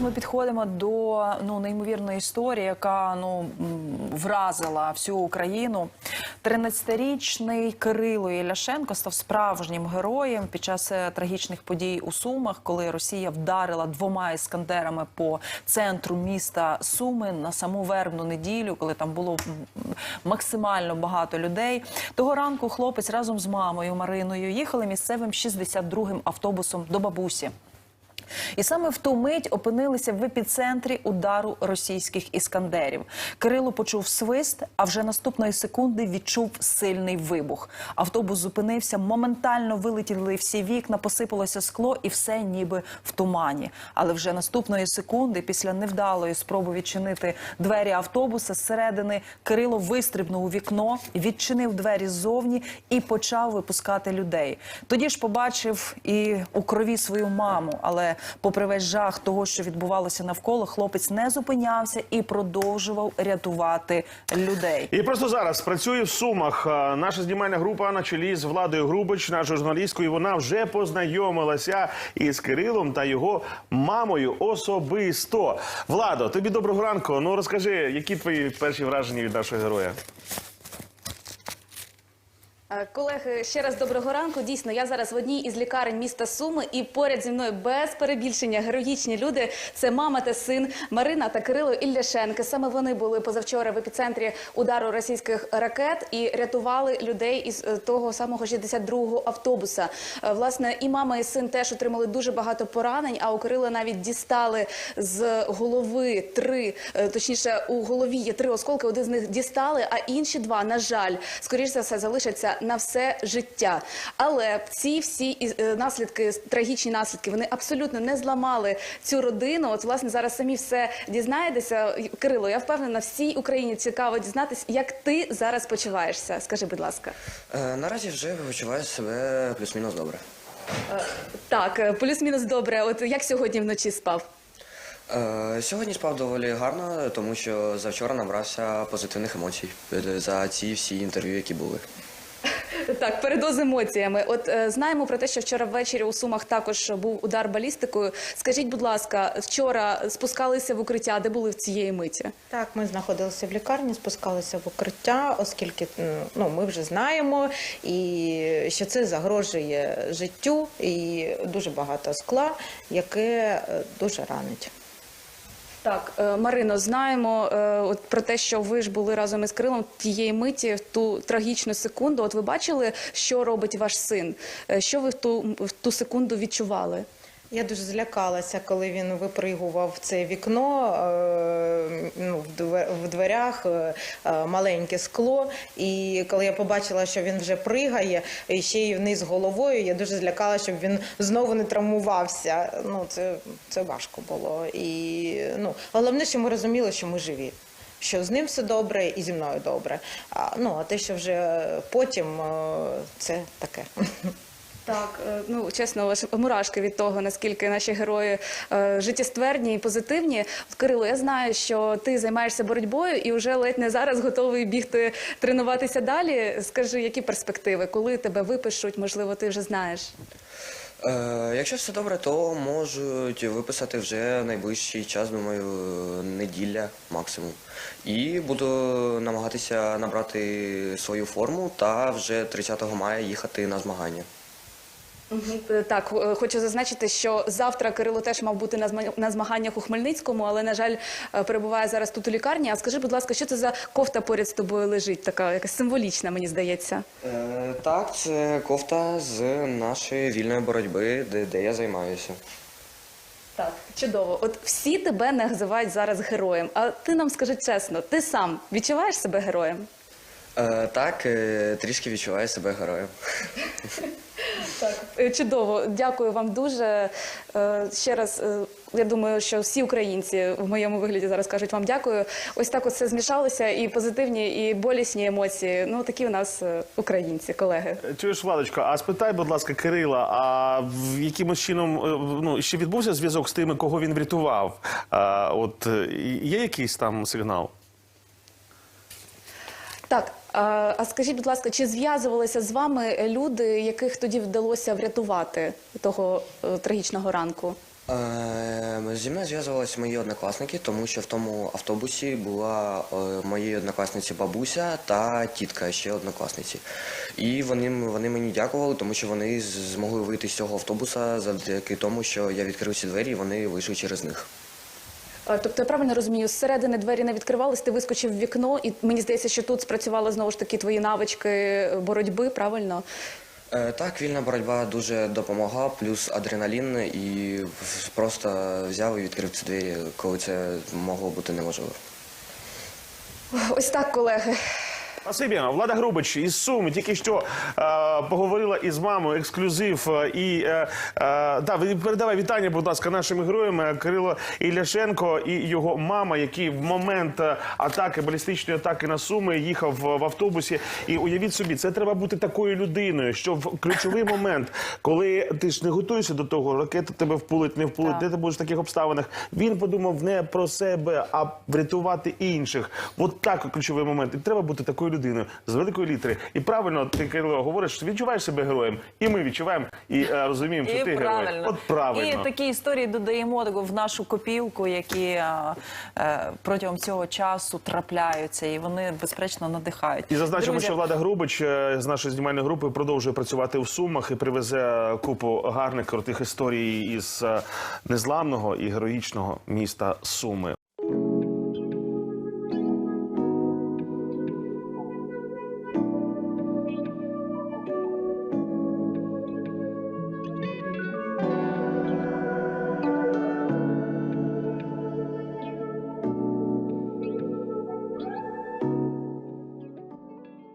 Ми підходимо до ну неймовірної історії, яка ну вразила всю Україну. 13-річний Кирило Єляшенко став справжнім героєм під час е, трагічних подій у Сумах, коли Росія вдарила двома іскандерами по центру міста Суми на саму вербну неділю, коли там було максимально багато людей. Того ранку хлопець разом з мамою Мариною їхали місцевим 62-м автобусом до бабусі. І саме в ту мить опинилися в епіцентрі удару російських іскандерів. Кирило почув свист, а вже наступної секунди відчув сильний вибух. Автобус зупинився, моментально вилетіли всі вікна, посипалося скло, і все ніби в тумані. Але вже наступної секунди, після невдалої спроби відчинити двері автобуса зсередини, Кирило вистрибнув у вікно, відчинив двері ззовні і почав випускати людей. Тоді ж побачив і у крові свою маму, але попри весь жах того, що відбувалося навколо, хлопець не зупинявся і продовжував рятувати людей. І просто зараз працює в Сумах. Наша знімальна група на чолі з Владою Грубич, нашою журналісткою. Вона вже познайомилася із Кирилом та його мамою особисто. Владо, тобі доброго ранку. Ну розкажи, які твої перші враження від нашого героя? Е, Колеги, ще раз доброго ранку. Дійсно, я зараз в одній із лікарень міста Суми, і поряд зі мною без перебільшення героїчні люди. Це мама та син Марина та Кирило Ілляшенки. Саме вони були позавчора в епіцентрі удару російських ракет і рятували людей із е, того самого 62-го автобуса. Е, Власне, і мама, і син теж отримали дуже багато поранень. А у Кирила навіть дістали з голови три, точніше, у голові є три осколки. Один з них дістали, а інші два, на жаль, скоріш за все, залишаться на все життя. Але ці всі е, наслідки, трагічні наслідки, вони абсолютно не зламали цю родину. От власне зараз самі все дізнаєтеся. Кирило, я впевнена, всій Україні цікаво дізнатися, як ти зараз почуваєшся. Скажи, будь ласка. Е, Наразі вже почуваю себе плюс-мінус добре. Так, е, плюс-мінус добре. От як сьогодні вночі спав? Е, Сьогодні спав доволі гарно, тому що завчора набрався позитивних емоцій е, за ці всі інтерв'ю, які були. Так, передоз емоціями. От е, знаємо про те, що вчора ввечері у Сумах також був удар балістикою. Скажіть, будь ласка, вчора спускалися в укриття, де були в цієї миті? Так, ми знаходилися в лікарні, спускалися в укриття, оскільки ну, ми вже знаємо, і що це загрожує життю і дуже багато скла, яке е, дуже ранить. Так, е, Марино, знаємо е, от про те, що ви ж були разом із Крилом тієї миті в ту трагічну секунду. От ви бачили, що робить ваш син? Е, Що ви в ту в ту секунду відчували? Я дуже злякалася, коли він випригував це вікно е, ну, в дверях е, е, маленьке скло. І коли я побачила, що він вже пригає, і ще й вниз головою, я дуже злякалася, щоб він знову не травмувався. Ну, це, це важко було. І ну, головне, що ми розуміли, що ми живі. Що з ним все добре і зі мною добре. А, ну, а те, що вже потім, це таке. Так, е, ну чесно, мурашки від того, наскільки наші герої е, життєстверні і позитивні. Кирило, я знаю, що ти займаєшся боротьбою і вже ледь не зараз готовий бігти тренуватися далі. Скажи, які перспективи, коли тебе випишуть, можливо, ти вже знаєш. Е, Якщо все добре, то можуть виписати вже найближчий час, думаю, неділя максимум. І буду намагатися набрати свою форму та вже 30 мая їхати на змагання. Е, Так, е, хочу зазначити, що завтра Кирило теж мав бути на змаганнях у Хмельницькому, але на жаль, е, перебуває зараз тут у лікарні. А скажи, будь ласка, що це за кофта поряд з тобою лежить? Така якась символічна, мені здається. Е, так, це кофта з нашої вільної боротьби, де, де я займаюся. Так, чудово. От всі тебе називають зараз героєм. А ти нам скажи чесно, ти сам відчуваєш себе героєм? Е, так, е, трішки відчуваю себе героєм. Е, чудово. Дякую вам дуже. Е, Ще раз, е, я думаю, що всі українці в моєму вигляді зараз кажуть вам дякую. Ось так от все змішалося, і позитивні, і болісні емоції. Ну такі у нас українці, колеги. Чуєш, Владочко, а спитай, будь ласка, Кирила, а якимось чином ну ще відбувся зв'язок з тими, кого він врятував? А, от є якийсь там сигнал? Так, а скажіть, будь ласка, чи зв'язувалися з вами люди, яких тоді вдалося врятувати того е, трагічного ранку? Е, Зі мною зв'язувалися мої однокласники, тому що в тому автобусі була е, моєї однокласниці бабуся та тітка ще однокласниці. І вони, вони мені дякували, тому що вони змогли вийти з цього автобуса завдяки тому, що я відкрив ці двері, і вони вийшли через них. Е, Тобто я правильно розумію, зсередини двері не відкривались, ти вискочив в вікно, і мені здається, що тут спрацювали знову ж таки твої навички боротьби, правильно? Е, Так, вільна боротьба дуже допомогла, плюс адреналін, і просто взяв і відкрив ці двері, коли це могло бути неможливо. Ось так, колеги. Спасибі. Влада Грубич із Суми тільки що е, поговорила із мамою, ексклюзив. е, І е, е, да, передавай вітання, будь ласка, нашим героям е, Кирило Ілляшенко і його мама, який в момент е, атаки, балістичної атаки на Суми їхав в, в автобусі. І уявіть собі, це треба бути такою людиною, що в ключовий момент, коли ти ж не готуєшся до того, ракета тебе впулить, не впулить, де ти будеш в таких обставинах. Він подумав не про себе, а врятувати інших. От так ключовий момент. І треба бути такою людиною з великої літери. І правильно ти Кирило говориш, відчуваєш себе героєм, і ми відчуваємо і е, розуміємо, що І ти правильно. герой. От правильно. І такі історії додаємо таку в нашу копілку, які е, е, протягом цього часу трапляються, і вони безперечно надихають. І зазначимо, Друзі, що Влада Грубич е, з нашої знімальної групи продовжує працювати у Сумах і привезе купу гарних крутих історій із е, незламного і героїчного міста Суми.